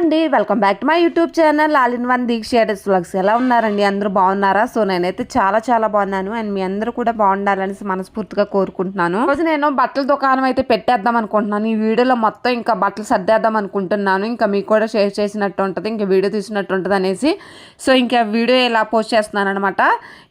అండి welcome back to my YouTube channel. All in one Deeksha shaders vlogs ఎలా ఉన్నారండి? అందరూ బాగున్నారా? సో నేనైతే చాలా చాలా బాగున్నాను. అండ్ మీ అందరూ కూడా బాగుండాలని మనస్ఫూర్తిగా కోరుకుంటున్నాను. రోజు నేను బట్టల దుకాణం అయితే పెట్టేద్దాం అనుకుంటున్నాను. ఈ వీడియోలో మొత్తం ఇంకా బట్టలు సర్దేద్దాం అనుకుంటున్నాను. ఇంకా మీకు కూడా షేర్ చేసినట్టు ఉంటుంది ఇంకా వీడియో తీసినట్టు ఉంటుంది అనేసి. సో ఇంకా వీడియో ఇలా పోస్ట్ చేస్తున్నాను అనమాట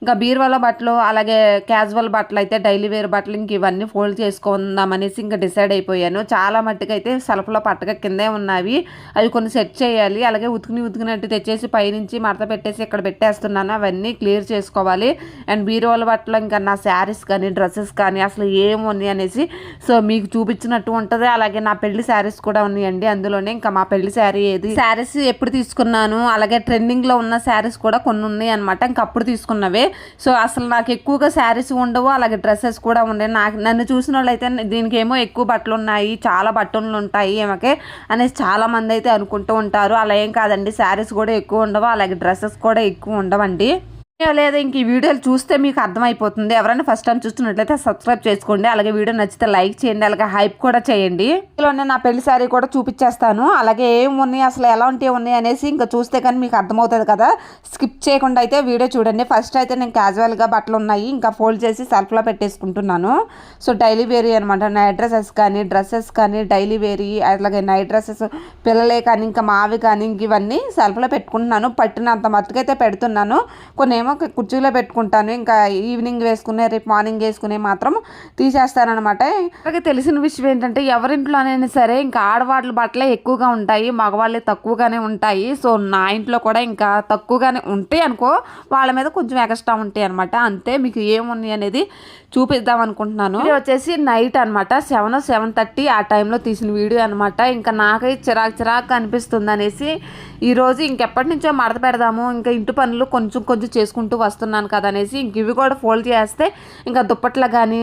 ఇంకా బీరువాల బట్టలు అలాగే క్యాజువల్ బట్టలు అయితే డైలీ వేర్ బట్టలు ఇంక ఇవన్నీ ఫోల్డ్ చేసుకుందాం అనేసి ఇంకా డిసైడ్ అయిపోయాను. చాలా మట్టుకైతే సెల్ఫ్లో పట్టక కిందే ఉన్నవి. అవి కొన్ని సెట్ చేయాలి. అలాగే ఉతికిని ఉతికినట్టు తెచ్చేసి పైనుంచి మడత పెట్టేసి ఇక్కడ పెట్టేస్తున్నాను. అవన్నీ క్లియర్ చేసుకోవాలి. అండ్ బీరువాల బట్టలు ఇంకా నా శారీస్ కానీ డ్రెస్సెస్ కానీ అసలు ఏమున్నాయి అనేసి సో మీకు చూపించినట్టు ఉంటుంది. అలాగే నా పెళ్ళి శారీస్ కూడా ఉన్నాయండి అందులోనే. ఇంకా మా పెళ్ళి శారీ ఏది? శారీస్ ఎప్పుడు తీసుకున్నాను. అలాగే ట్రెండింగ్లో ఉన్న శారీస్ కూడా కొన్ని ఉన్నాయి అనమాట ఇంకా అప్పుడు తీసుకున్నవే. సో అసలు నాకు ఎక్కువగా శారీస్ ఉండవు. అలాగే డ్రెస్సెస్ కూడా ఉండే నాకు నన్ను చూసిన వాళ్ళు అయితే దీనికి ఏమో ఎక్కువ బట్టలు ఉన్నాయి చాలా బట్టలు ఉంటాయి ఏమకే అనేసి చాలా మంది అయితే కొంటూ ఉంటారు. అలా ఏం కాదండి శారీస్ కూడా ఎక్కువ ఉండవు. అలాగే డ్రెస్సెస్ కూడా ఎక్కువ ఉండవండి. లేదా ఇంక ఈ వీడియోలు చూస్తే మీకు అర్థమైపోతుంది. ఎవరైనా ఫస్ట్ టైం చూస్తున్నట్లయితే సబ్స్క్రైబ్ చేసుకోండి. అలాగే వీడియో నచ్చితే లైక్ చేయండి. అలాగే హైప్ కూడా చేయండి. ఇందులోనే నా పెళ్ళి శారీ కూడా చూపించేస్తాను అలాగే ఏం ఉన్నాయి అసలు ఎలాంటివి ఉన్నాయి అనేసి ఇంకా చూస్తే కానీ మీకు అర్థమవుతుంది కదా. స్కిప్ చేయకుండా అయితే వీడియో చూడండి. ఫస్ట్ అయితే నేను క్యాజువల్గా బట్టలు ఉన్నాయి. ఇంకా ఫోల్డ్ చేసి సెల్ఫ్లో పెట్టేసుకుంటున్నాను. సో డైలీ వేరీ అనమాట నైట్ డ్రెస్సెస్ కానీ డ్రెస్సెస్ కానీ డైలీ వేరీ అలాగే నైట్ డ్రెస్సెస్ పిల్లలే కానీ ఇంకా మావి కానీ ఇంక ఇవన్నీ సెల్ఫ్లో పెట్టుకుంటున్నాను. పట్టినంత మత్తుకైతే పెడుతున్నాను. కొన్ని ఏమో కుర్చీలో పెట్టుకుంటాను. ఇంకా ఈవినింగ్ వేసుకునే రేపు మార్నింగ్ వేసుకునే మాత్రం తీసేస్తానమాట అలాగే తెలిసిన విషయం ఏంటంటే ఎవరింట్లోనైనా సరే ఇంకా ఆడవాళ్ళ బట్టలే ఎక్కువగా ఉంటాయి మగవాళ్ళే తక్కువగానే ఉంటాయి. సో నా ఇంట్లో కూడా ఇంకా తక్కువగానే ఉంటాయి అనుకో వాళ్ళ మీద కొంచెం ఎక్స్ట్రా ఉంటాయి అనమాట అంతే మీకు ఏమున్నాయి అనేది చూపిద్దాం అనుకుంటున్నాను. ఇది వచ్చేసి నైట్ అనమాట సెవెన్ సెవెన్ థర్టీ ఆ టైంలో తీసిన వీడియో అనమాట ఇంకా నాకైతే చిరాకు చిరాకు అనిపిస్తుంది అనేసి ఈరోజు ఇంకెప్పటి నుంచో మడత పెడదాము ఇంకా ఇంటి పనులు కొంచెం కొంచెం చేసుకుంటూ వస్తున్నాను కదా అనేసి ఇంక ఇవి కూడా ఫోల్డ్ చేస్తే ఇంకా దుప్పట్లు కానీ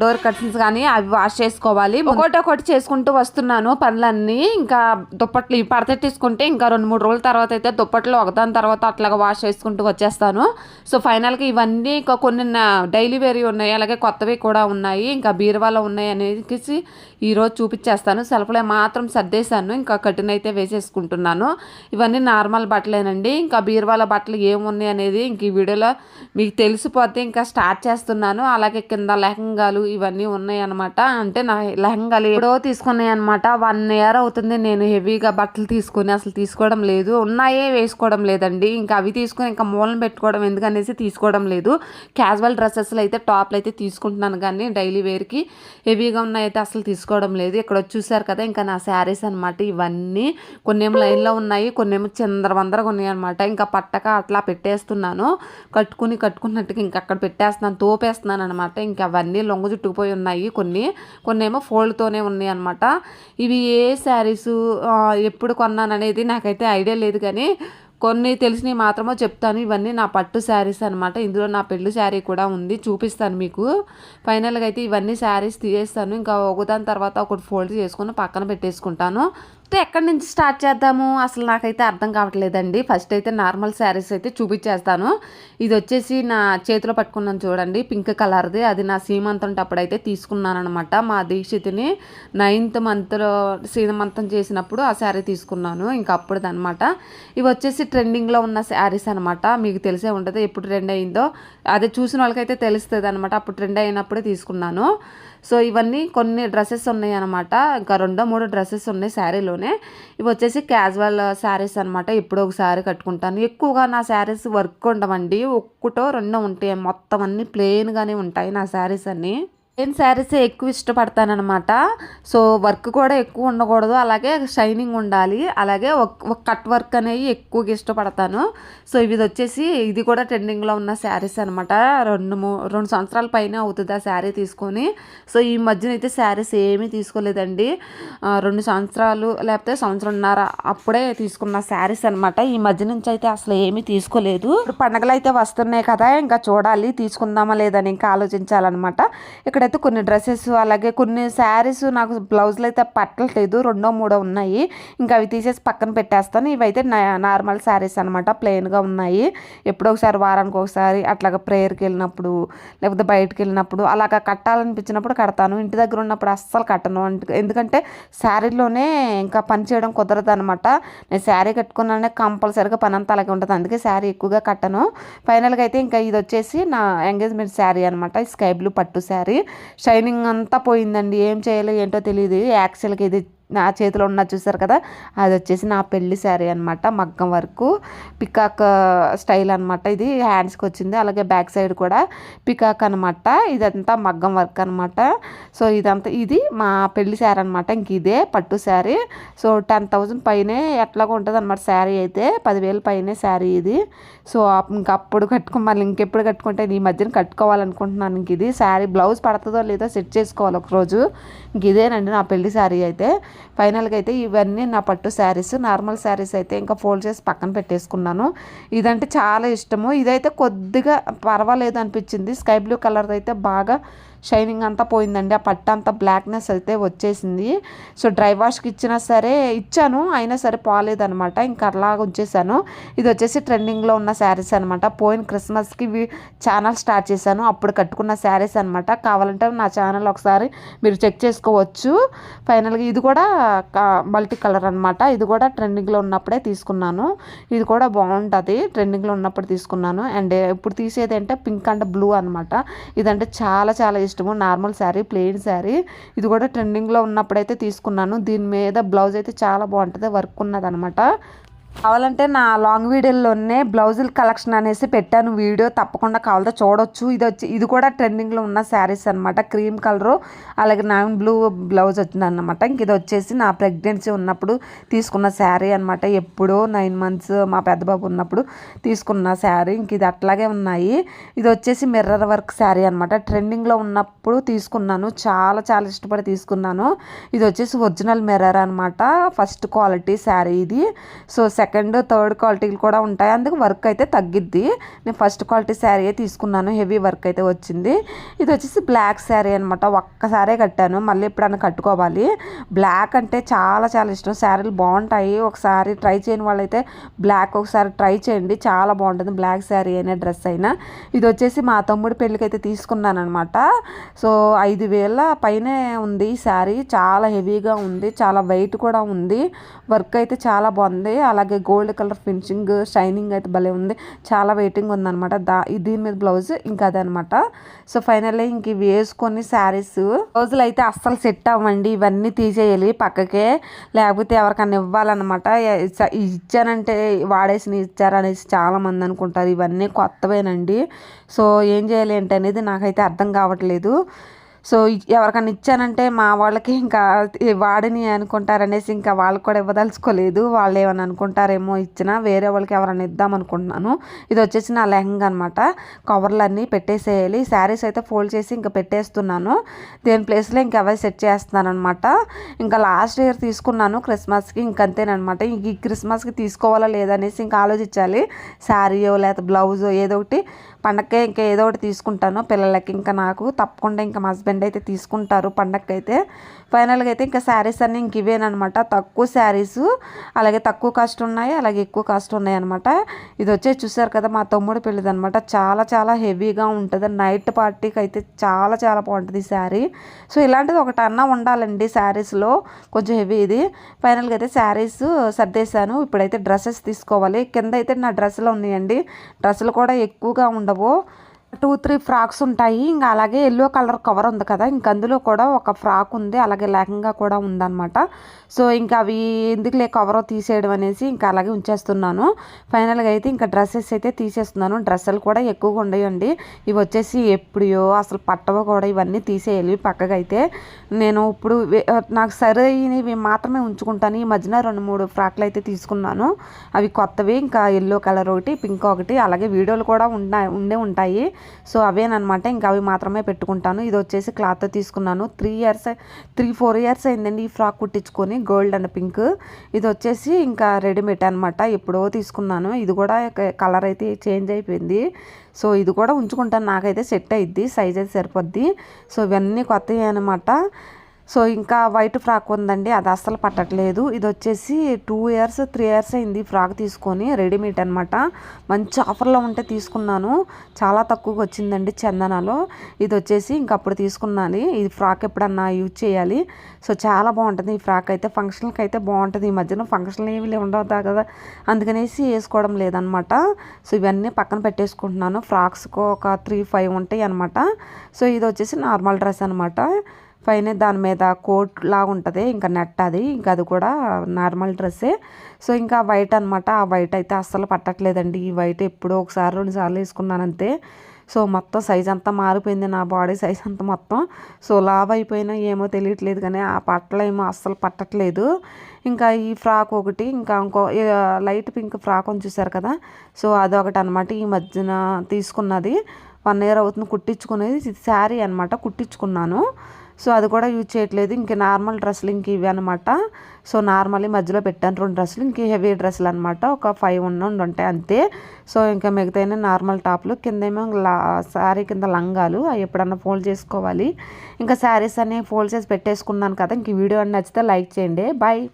డోర్ కర్టన్స్ కానీ అవి వాష్ చేసుకోవాలి. ఒకటి ఒకటి చేసుకుంటూ వస్తున్నాను పనులన్నీ. ఇంకా దుప్పట్లు ఇవి పడతెట్టేసుకుంటే ఇంకా రెండు మూడు రోజుల తర్వాత అయితే దుప్పట్లు ఒకదాని తర్వాత అట్లాగా వాష్ చేసుకుంటూ వచ్చేస్తాను. సో ఫైనల్గా ఇవన్నీ ఇంకా కొన్ని డైలీ వేరీ ఉన్నాయి అలాగే కొత్తవి కూడా ఉన్నాయి. ఇంకా బీరువాలో ఉన్నాయి అనేసి ఈరోజు చూపించేస్తాను. సెల్ఫ్లో మాత్రం సర్దేశాను. ఇంకా కటిన్ అయితే వేసేసుకుంటున్నాను. ఇవన్నీ నార్మల్ బట్టలేనండి. ఇంకా బీరువాల బట్టలు ఏమున్నాయి అనేది ఇంక ఈ వీడియోలో మీకు తెలిసిపోతే ఇంకా స్టార్ట్ చేస్తున్నాను. అలాగే కింద లెహంగాలు ఇవన్నీ ఉన్నాయి అనమాట అంటే నా లెహంగాలు ఎప్పుడో తీసుకున్నాయి అనమాట వన్ ఇయర్ అవుతుంది నేను హెవీగా బట్టలు తీసుకొని అసలు తీసుకోవడం లేదు. ఉన్నాయే వేసుకోవడం లేదండి. ఇంకా అవి తీసుకొని ఇంకా మూలం పెట్టుకోవడం ఎందుకనేసి తీసుకోవడం లేదు. క్యాజువల్ డ్రెస్సెస్లు అయితే టాప్లు అయితే తీసుకుంటున్నాను కానీ డైలీ వేర్కి హెవీగా ఉన్నాయైతే అయితే అసలు తీసుకోవడం లేదు. ఇక్కడ చూసారు కదా ఇంకా నా శారీస్ అనమాట ఇవన్నీ. కొన్ని లైన్లో ఉన్నాయి కొన్ని ఏమో చిందరవందరగా ఉన్నాయి ఇంకా పట్టక అట్లా పెట్టేస్తున్నాను. కట్టుకుని కట్టుకున్నట్టుగా ఇంకా అక్కడ పెట్టేస్తున్నాను తోపేస్తున్నాను అనమాట ఇంకా అవన్నీ లొంగ చుట్టుకుపోయి ఉన్నాయి కొన్ని. కొన్ని ఏమో ఫోల్డ్తోనే ఉన్నాయి అనమాట ఇవి ఏ శారీసు ఎప్పుడు కొన్నాను అనేది నాకైతే ఐడియా లేదు కానీ కొన్ని తెలిసినవి మాత్రమే చెప్తాను. ఇవన్నీ నా పట్టు శారీస్ అనమాట ఇందులో నా పెళ్ళి శారీ కూడా ఉంది. చూపిస్తాను మీకు. ఫైనల్గా అయితే ఇవన్నీ శారీస్ తీసేస్తాను. ఇంకా ఒకదాని తర్వాత ఒకటి ఫోల్డ్ చేసుకుని పక్కన పెట్టేసుకుంటాను. ఎక్కడి నుంచి స్టార్ట్ చేద్దాము? అసలు నాకైతే అర్థం కావట్లేదండి. ఫస్ట్ అయితే నార్మల్ శారీస్ అయితే చూపించేస్తాను. ఇది వచ్చేసి నా చేతిలో పట్టుకున్నాను చూడండి. పింక్ కలర్ది. అది నా సీమంతం అప్పుడైతే తీసుకున్నాను అనమాట మా దీక్షితిని నైన్త్ మంత్లో సీమంతం చేసినప్పుడు ఆ శారీ తీసుకున్నాను. ఇంకా అప్పుడుది అనమాట ఇవి వచ్చేసి ట్రెండింగ్లో ఉన్న శారీస్ అనమాట మీకు తెలిసే ఉంటుంది ఎప్పుడు ట్రెండ్ అయిందో. అదే చూసిన వాళ్ళకైతే తెలుస్తుంది అనమాట అప్పుడు ట్రెండ్ అయినప్పుడే తీసుకున్నాను. సో ఇవన్నీ కొన్ని డ్రెస్సెస్ ఉన్నాయి అనమాట ఇంకా రెండో మూడో డ్రెస్సెస్ ఉన్నాయి శారీలోనే. ఇవి వచ్చేసి క్యాజువల్ శారీస్ అనమాట ఎప్పుడో ఒకసారి కట్టుకుంటాను. ఎక్కువగా నా శారీస్ వర్క్ ఉండవండి. ఒక్కటో రెండో ఉంటాయి. మొత్తం అన్నీ ప్లెయిన్గానే ఉంటాయి నా శారీస్ అన్నీ. ప్లెయిన్ శారీసే ఎక్కువ ఇష్టపడతానమాట సో వర్క్ కూడా ఎక్కువ ఉండకూడదు. అలాగే షైనింగ్ ఉండాలి. అలాగే ఒక కట్ వర్క్ అనేవి ఎక్కువగా ఇష్టపడతాను. సో ఇది వచ్చేసి ఇది కూడా ట్రెండింగ్లో ఉన్న శారీస్ అనమాట రెండు రెండు సంవత్సరాల పైన అవుతుంది ఆ శారీ తీసుకొని. సో ఈ మధ్యన అయితే శారీస్ ఏమీ తీసుకోలేదండి. రెండు సంవత్సరాలు లేకపోతే సంవత్సరంన్నర అప్పుడే తీసుకున్న శారీస్ అనమాట ఈ మధ్య నుంచి అయితే అసలు ఏమీ తీసుకోలేదు. పండగలు అయితే వస్తున్నాయి కదా ఇంకా చూడాలి తీసుకుందామా లేదని ఇంకా ఆలోచించాలన్నమాట. ఇక్కడ ఇక్కడైతే కొన్ని డ్రెస్సెస్ అలాగే కొన్ని శారీస్ నాకు బ్లౌజులు అయితే పట్టలేదు రెండో మూడో ఉన్నాయి. ఇంకా అవి తీసేసి పక్కన పెట్టేస్తాను. ఇవైతే నా- నార్మల్ శారీస్ అనమాట ప్లెయిన్గా ఉన్నాయి. ఎప్పుడో ఒకసారి వారానికి ఒకసారి అట్లాగ ప్రేయర్కి వెళ్ళినప్పుడు లేకపోతే బయటకు వెళ్ళినప్పుడు అలాగా కట్టాలనిపించినప్పుడు కడతాను. ఇంటి దగ్గర ఉన్నప్పుడు అస్సలు కట్టను. ఎందుకంటే శారీలోనే ఇంకా పని చేయడం కుదరదు అనమాట నేను శారీ కట్టుకున్నానే కంపల్సరీగా పని అంతా అలాగే ఉంటుంది. అందుకే శారీ ఎక్కువగా కట్టను. ఫైనల్గా అయితే ఇంకా ఇది వచ్చేసి నా ఎంగేజ్మెంట్ శారీ అనమాట స్కై బ్లూ పట్టు శారీ. షైనింగ్ అంతా పోయిందండి. ఏం చేయాలో ఏంటో తెలియదు యాక్సెల్కి ఇది నా చేతిలో ఉన్న చూసారు కదా అది వచ్చేసి నా పెళ్ళి శారీ అనమాట మగ్గం వరకు. పికాక్ స్టైల్ అనమాట ఇది హ్యాండ్స్కి వచ్చింది. అలాగే బ్యాక్ సైడ్ కూడా పికాక్ అనమాట ఇదంతా మగ్గం వర్క్ అనమాట సో ఇదంతా ఇది మా పెళ్ళి శారీ అనమాట ఇంక ఇదే పట్టు శారీ. సో టెన్ థౌజండ్ పైనే ఎట్లాగో ఉంటుంది అనమాట శారీ అయితే పదివేలు పైనే శారీ ఇది. సో ఇంకప్పుడు ఇంక అప్పుడు కట్టుకో మళ్ళీ ఇంకెప్పుడు కట్టుకుంటే ఈ మధ్యన కట్టుకోవాలనుకుంటున్నాను ఇంక ఇది. శారీ బ్లౌజ్ పడుతుందో లేదో సెట్ చేసుకోవాలి ఒకరోజు. ఇంక ఇదేనండి నా పెళ్ళి శారీ అయితే. ఫైనల్గా అయితే ఇవన్నీ నా పట్టు శారీస్ నార్మల్ శారీస్ అయితే ఇంకా ఫోల్డ్ చేసి పక్కన పెట్టేసుకున్నాను. ఇదంటే చాలా ఇష్టము. ఇదైతే కొద్దిగా పర్వాలేదు అనిపించింది. స్కై బ్లూ కలర్ అయితే బాగా షైనింగ్ అంతా పోయిందండి. ఆ పట్ట అంతా బ్లాక్నెస్ అయితే వచ్చేసింది. సో డ్రై వాష్కి ఇచ్చినా సరే ఇచ్చాను అయినా సరే పోలేదనమాట ఇంకా అలాగ ఉంచేసాను. ఇది వచ్చేసి ట్రెండింగ్లో ఉన్న శారీస్ అనమాట పోయిన క్రిస్మస్కి ఛానల్ స్టార్ట్ చేశాను. అప్పుడు కట్టుకున్న శారీస్ అనమాట కావాలంటే నా ఛానల్ ఒకసారి మీరు చెక్ చేసుకోవచ్చు. ఫైనల్గా ఇది కూడా మల్టీ కలర్ అనమాట ఇది కూడా ట్రెండింగ్లో ఉన్నప్పుడే తీసుకున్నాను. ఇది కూడా బాగుంటుంది. ట్రెండింగ్లో ఉన్నప్పుడు తీసుకున్నాను. అండ్ ఇప్పుడు తీసేది అంటే పింక్ అండ్ బ్లూ అనమాట ఇదంటే చాలా చాలా ఇష్టము. Normal sari plain sari. ఇది కూడా ట్రెండింగ్లో ఉన్నప్పుడైతే తీసుకున్నాను. దీని మీద బ్లౌజ్ అయితే చాలా బాగుంటుంది. వర్క్ ఉన్నదనమాట. కావాలంటే నా లాంగ్ వీడియోలోనే బ్లౌజుల కలెక్షన్ అనేసి పెట్టాను. వీడియో తప్పకుండా కావాలంటే చూడొచ్చు. ఇది వచ్చి ఇది కూడా ట్రెండింగ్లో ఉన్న శారీస్ అనమాట క్రీమ్ కలరు అలాగే నాన్ బ్లూ బ్లౌజ్ వచ్చింది అనమాట ఇంక ఇది వచ్చేసి నా ప్రెగ్నెన్సీ ఉన్నప్పుడు తీసుకున్న శారీ అనమాట ఎప్పుడో నైన్ మంత్స్ మా పెద్ద బాబు ఉన్నప్పుడు తీసుకున్న శారీ. ఇంక ఇది అట్లాగే ఉన్నాయి. ఇది వచ్చేసి మిర్రర్ వర్క్ శారీ అనమాట ట్రెండింగ్లో ఉన్నప్పుడు తీసుకున్నాను. చాలా చాలా ఇష్టపడి తీసుకున్నాను. ఇది వచ్చేసి ఒరిజినల్ మిర్రర్ అనమాట ఫస్ట్ క్వాలిటీ శారీ ఇది. సో సెకండ్ థర్డ్ క్వాలిటీలు కూడా ఉంటాయి. అందుకు వర్క్ అయితే తగ్గిద్ది. నేను ఫస్ట్ క్వాలిటీ శారీ తీసుకున్నాను. హెవీ వర్క్ అయితే వచ్చింది. ఇది వచ్చేసి బ్లాక్ శారీ అనమాట ఒక్కసారే కట్టాను. మళ్ళీ ఎప్పుడన్నా కట్టుకోవాలి. బ్లాక్ అంటే చాలా చాలా ఇష్టం. శారీలు బాగుంటాయి. ఒకసారి ట్రై చేయని వాళ్ళైతే బ్లాక్ ఒకసారి ట్రై చేయండి. చాలా బాగుంటుంది బ్లాక్ శారీ అయినా డ్రెస్ అయినా. ఇది వచ్చేసి మా తమ్ముడి పెళ్ళికి అయితే తీసుకున్నాను అనమాట సో ఐదు వేల పైనే ఉంది ఈ శారీ చాలా హెవీగా ఉంది. చాలా వెయిట్ కూడా ఉంది. వర్క్ అయితే చాలా బాగుంది. అలాగే గోల్డ్ కలర్ ఫినిషింగ్ షైనింగ్ అయితే భలే ఉంది. చాలా వెయిటింగ్ ఉందనమాట దా దీని మీద బ్లౌజ్ ఇంకా అదనమాట సో ఫైనల్లీ ఇంక ఇవి వేసుకొని శారీస్ బ్లౌజులు అయితే అస్సలు సెట్ అవ్వండి. ఇవన్నీ తీసేయాలి పక్కకే. లేకపోతే ఎవరికన్నా ఇవ్వాలన్నమాట. ఇచ్చానంటే వాడేసి ఇచ్చారనేసి చాలా మంది అనుకుంటారు. ఇవన్నీ కొత్తవేనండి. సో ఏం చేయాలి ఏంటి అనేది నాకైతే అర్థం కావట్లేదు. సో ఎవరికైనా ఇచ్చానంటే మా వాళ్ళకి ఇంకా వాడిని అనుకుంటారనేసి ఇంకా వాళ్ళకి కూడా ఇవ్వదలుచుకోలేదు. వాళ్ళు ఏమైనా అనుకుంటారేమో ఇచ్చినా వేరే వాళ్ళకి ఎవరైనా ఇద్దాం అనుకుంటున్నాను. ఇది వచ్చేసి నా లెహంగా అనమాట కవర్లన్నీ పెట్టేసేయాలి. శారీస్ అయితే ఫోల్డ్ చేసి ఇంకా పెట్టేస్తున్నాను. దేని ప్లేస్లో ఇంకా అవే సెట్ చేస్తున్నాను అనమాట ఇంకా లాస్ట్ ఇయర్ తీసుకున్నాను క్రిస్మస్కి ఇంకంతేనమాట ఇంక ఈ క్రిస్మస్కి తీసుకోవాలా లేదనేసి ఇంకా ఆలోచించాలి. శారీయో లేకపోతే బ్లౌజో ఏదో ఒకటి పండగకే ఇంకా ఏదో ఒకటి తీసుకుంటాను. పిల్లలకి ఇంకా నాకు తప్పకుండా ఇంకా మా హస్బెండ్ అయితే తీసుకుంటారు పండగకైతే ఫైనల్గా అయితే ఇంకా శారీస్ అన్నీ ఇంక ఇవేనమాట తక్కువ శారీస్ అలాగే తక్కువ కాస్ట్ ఉన్నాయి అలాగే ఎక్కువ కాస్ట్ ఉన్నాయి అనమాట ఇది వచ్చేసి చూసారు కదా మా తమ్ముడు పెళ్ళిది అనమాట చాలా చాలా హెవీగా ఉంటుంది. నైట్ పార్టీకి అయితే చాలా చాలా బాగుంటుంది ఈ శారీ. సో ఇలాంటిది ఒకటి అన్న ఉండాలండి శారీస్లో. కొంచెం హెవీ ఇది. ఫైనల్గా అయితే శారీస్ సర్దేశాను. ఇప్పుడైతే డ్రెస్సెస్ తీసుకోవాలి. కింద అయితే నా డ్రెస్సులు ఉన్నాయండి. డ్రెస్సులు కూడా ఎక్కువగా ఉండవు. టూ త్రీ ఫ్రాక్స్ ఉంటాయి. ఇంకా అలాగే ఎల్లో కలర్ కవర్ ఉంది కదా. ఇంక అందులో కూడా ఒక ఫ్రాక్ ఉంది. అలాగే లేకంగా కూడా ఉందన్నమాట. సో ఇంకా అవి ఎందుకులే కవర్ తీసేయడం అనేసి ఇంకా అలాగే ఉంచేస్తున్నాను. ఫైనల్గా అయితే ఇంకా డ్రెస్సెస్ అయితే తీసేస్తున్నాను. డ్రెస్సులు కూడా ఎక్కువగా ఉండయండి. ఇవి వచ్చేసి ఎప్పుడో అసలు పట్టవ కూడా ఇవన్నీ తీసేయాలి పక్కగా అయితే. నేను ఇప్పుడు నాకు సరైనవి మాత్రమే ఉంచుకుంటాను. ఈ మధ్యన రెండు మూడు ఫ్రాక్లు అయితే తీసుకున్నాను. అవి కొత్తవి. ఇంకా ఎల్లో కలర్ ఒకటి పింక్ ఒకటి. అలాగే వీడియోలు కూడా ఉండే ఉంటాయి. సో అవేనమాట ఇంకా అవి మాత్రమే పెట్టుకుంటాను. ఇది వచ్చేసి క్లాత్ తీసుకున్నాను. Three years three four years అయిందండి ఈ ఫ్రాక్ కుట్టించుకొని. Gold and pink. ఇది వచ్చేసి ఇంకా రెడీమేడ్ అనమాట ఎప్పుడో తీసుకున్నాను. ఇది కూడా కలర్ అయితే చేంజ్ అయిపోయింది. సో ఇది కూడా ఉంచుకుంటాను. నాకైతే సెట్ అయిద్ది. సైజ్ అయితే సరిపోద్ది. సో ఇవన్నీ కొత్తవి అనమాట సో ఇంకా వైట్ ఫ్రాక్ ఉందండి అది అస్సలు పట్టట్లేదు. ఇది వచ్చేసి టూ ఇయర్స్ త్రీ ఇయర్స్ అయింది ఫ్రాక్ తీసుకొని రెడీమేడ్ అనమాట మంచి ఆఫర్లో ఉంటే తీసుకున్నాను. చాలా తక్కువగా వచ్చిందండి చందనాలో. ఇది వచ్చేసి ఇంకప్పుడు తీసుకున్నాను ఇది ఫ్రాక్ ఎప్పుడన్నా యూజ్ చేయాలి. సో చాలా బాగుంటుంది ఈ ఫ్రాక్ అయితే. ఫంక్షన్కి అయితే బాగుంటుంది. ఈ మధ్యన ఫంక్షన్లు ఏమి ఉండవుతా కదా. అందుకనేసి వేసుకోవడం లేదనమాట సో ఇవన్నీ పక్కన పెట్టేసుకుంటున్నాను. ఫ్రాక్స్కు ఒక త్రీ ఫైవ్ ఉంటాయి అనమాట సో ఇది వచ్చేసి నార్మల్ డ్రెస్ అనమాట పైన దాని మీద కోట్ లాగా ఉంటుంది ఇంకా నెట్ అది ఇంకా అది కూడా నార్మల్ డ్రెస్సే. సో ఇంకా వైట్ అనమాట ఆ వైట్ అయితే అస్సలు పట్టట్లేదండి. ఈ వైట్ ఎప్పుడో ఒకసారి రెండు సార్లు వేసుకున్నాను అంతే సో మొత్తం సైజ్ అంతా మారిపోయింది నా బాడీ సైజ్ అంతా మొత్తం. సో లావ్ అయిపోయినా ఏమో తెలియట్లేదు కానీ ఆ పట్టలు ఏమో అస్సలు పట్టట్లేదు. ఇంకా ఈ ఫ్రాక్ ఒకటి ఇంకా ఇంకో లైట్ పింక్ ఫ్రాక్ అని చూసారు కదా? సో అదొకటి అనమాట ఈ మధ్యన తీసుకున్నది. వన్ ఇయర్ అవుతుంది కుట్టించుకునేది. శారీ అనమాట కుట్టించుకున్నాను. సో అది కూడా యూజ్ చేయట్లేదు. ఇంకా నార్మల్ డ్రెస్సులు ఇంక ఇవి అనమాట సో నార్మల్ మధ్యలో పెట్టాను రెండు డ్రెస్సులు. ఇంక హెవీ డ్రెస్సులు అనమాట ఒక ఫైవ్ ఉన్న ఉంటాయి అంతే. సో ఇంకా మిగతా నార్మల్ టాప్లు. కిందేమో లా శారీ కింద లంగాలు. అవి ఎప్పుడన్నా ఫోల్డ్ చేసుకోవాలి. ఇంకా శారీస్ అన్ని ఫోల్డ్ చేసి పెట్టేసుకున్నాను కదా ఇంక వీడియో నచ్చితే లైక్ చేయండి. బాయ్